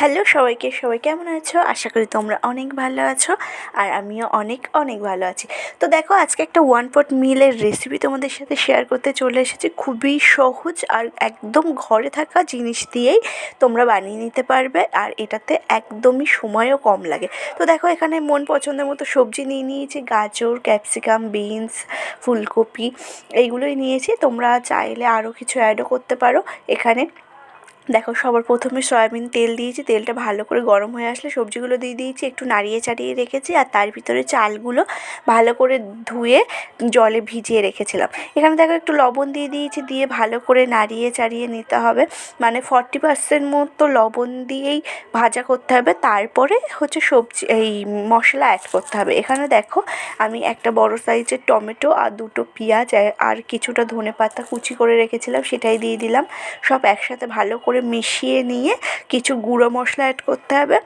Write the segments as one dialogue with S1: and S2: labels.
S1: Hello সবাইকে, সবাই কেমন আছো? আশা করি তোমরা অনেক ভালো আছো আর আমিও অনেক অনেক ভালো আছি। তো দেখো, আজকে একটা ওয়ান পট মিলের রেসিপি তোমাদের সাথে শেয়ার করতে চলে এসেছি। খুবই সহজ আর একদম ঘরে থাকা জিনিস দিয়েই তোমরা বানিয়ে নিতে পারবে আর এটাতে একদমই সময়ও কম লাগে। তো দেখো, এখানে মন পছন্দের মতো সবজি নিয়ে নিয়েছি। গাজর ক্যাপসিকাম বিনস ফুলকপি, এইগুলোই নিয়েছি। তোমরা চাইলে আরও কিছু অ্যাডও করতে পারো। এখানে দেখো, সবার প্রথমে সয়াবিন তেল দিয়েছি। তেলটা ভালো করে গরম হয়ে আসলে সবজিগুলো দিয়ে দিয়েছি, একটু নাড়িয়ে চাড়িয়ে রেখেছি আর তার ভিতরে চালগুলো ভালো করে ধুয়ে জলে ভিজিয়ে রেখেছিলাম। এখানে দেখো, একটু লবণ দিয়ে দিয়েছি, দিয়ে ভালো করে নাড়িয়ে চাড়িয়ে নিতে হবে। মানে ফর্টি পার্সেন্ট মতো লবণ দিয়েই ভাজা করতে হবে। তারপরে হচ্ছে সবজি, এই মশলা অ্যাড করতে হবে। এখানে দেখো, আমি একটা বড় সাইজের টমেটো আর দুটো পেঁয়াজ আর কিছুটা ধনে পাতা কুচি করে রেখেছিলাম, সেটাই দিয়ে দিলাম। সব একসাথে ভালো করে করে মিশিয়ে নিয়ে কিছু গুঁড়ো মশলা অ্যাড করতে হবে।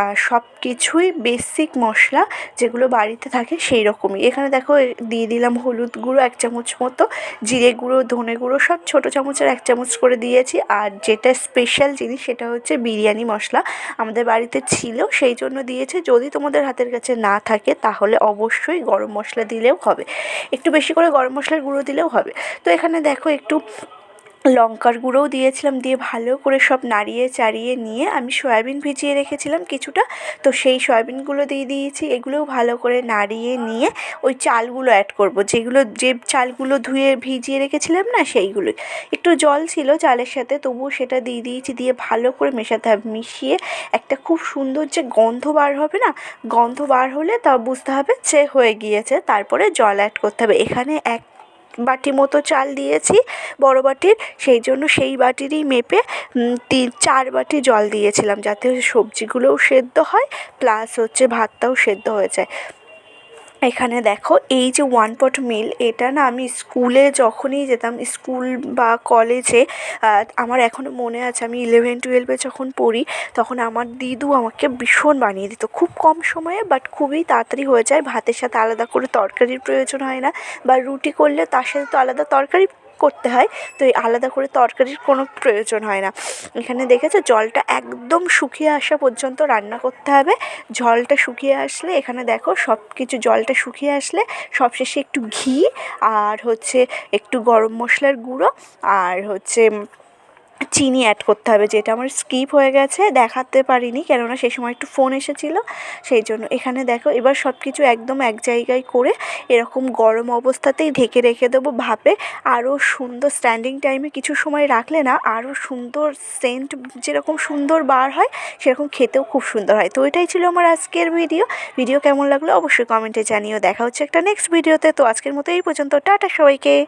S1: আর সব কিছুই বেসিক মশলা যেগুলো বাড়িতে থাকে সেই রকমই এখানে দেখো দিয়ে দিলাম হলুদ গুঁড়ো এক চামচ মতো, জিরে গুঁড়ো, ধনে গুঁড়ো, সব ছোটো চামচের এক চামচ করে দিয়েছি। আর যেটা স্পেশাল জিনিস সেটা হচ্ছে বিরিয়ানি মশলা। আমাদের বাড়িতে ছিল, সেই জন্য দিয়েছে। যদি তোমাদের হাতের কাছে না থাকে, তাহলে অবশ্যই গরম মশলা দিলেও হবে। একটু বেশি করে গরম মশলার গুঁড়ো দিলেও হবে। তো এখানে দেখো, একটু লঙ্কার গুঁড়োও দিয়েছিলাম, দিয়ে ভালো করে সব নাড়িয়ে চাড়িয়ে নিয়ে আমি সয়াবিন ভিজিয়ে রেখেছিলাম কিছুটা। তো সেই সয়াবিনগুলো দিয়ে দিয়েছি, এগুলোও ভালো করে নাড়িয়ে নিয়ে ওই চালগুলো অ্যাড করব। যেগুলো, যে চালগুলো ধুয়ে ভিজিয়ে রেখেছিলাম না সেইগুলোই একটু জল ছিল চালের সাথে, তবুও সেটা দিয়ে দিয়েছি, দিয়ে ভালো করে মেশাতে হবে, মিশিয়ে একটা খুব সুন্দর যে গন্ধ বার হবে না, গন্ধ বার হলে তা বুঝতে হবে যে হয়ে গিয়েছে, তারপরে জল অ্যাড করতে হবে। এখানে এক বাটি মতো চাল দিয়েছি, বড় বাটির। সেই জন্য সেই বাটিরই মেপে তিন, চার বাটি জল দিয়েছিলাম যাতে সবজিগুলোও সেদ্ধ হয়, প্লাস হচ্ছে ভাতটাও সেদ্ধ হয়ে যায়। এখানে দেখো, এই যে ওয়ান পট মিল এটা না আমি স্কুলে যখনই যেতাম স্কুল বা কলেজে আমার এখনও মনে আছে, আমি ইলেভেন টুয়েলভে যখন পড়ি, তখন আমার দিদু আমাকে ভীষণ বানিয়ে দিত। খুব কম সময়ে বাট খুবই তাড়াতাড়ি হয়ে যায়। ভাতের সাথে আলাদা করে তরকারির প্রয়োজন হয় না, বা রুটি করলে তার সাথে তো আলাদা তরকারি করতে হয়, তো এই আলাদা করে তরকারির কোনো প্রয়োজন হয় না। এখানে দেখেছ জলটা একদম শুকিয়ে আসা পর্যন্ত রান্না করতে হবে। জলটা শুকিয়ে আসলে এখানে দেখো সব কিছু জলটা শুকিয়ে আসলে সবশেষে একটু ঘি আর হচ্ছে একটু গরম মশলার গুঁড়ো আর হচ্ছে চিনি অ্যাড করতে হবে, যেটা আমার স্কিপ হয়ে গেছে, দেখাতে পারিনি, কেননা সেই সময় একটু ফোন এসেছিল, সেই জন্য। এখানে দেখো, এবার সব কিছু একদম এক জায়গায় করে এরকম গরম অবস্থাতেই ঢেকে রেখে দেবো ভাপে। আরও সুন্দর স্ট্যান্ডিং টাইমে কিছু সময় রাখলে না আরও সুন্দর সেন্ট যেরকম সুন্দর বার হয়, সেরকম খেতেও খুব সুন্দর হয়। তো এটাই ছিল আমার আজকের ভিডিও ভিডিও কেমন লাগল অবশ্যই কমেন্টে জানিও। দেখা হচ্ছে একটা নেক্সট ভিডিওতে তো আজকের মতো এই পর্যন্ত। টাটা সবাইকে।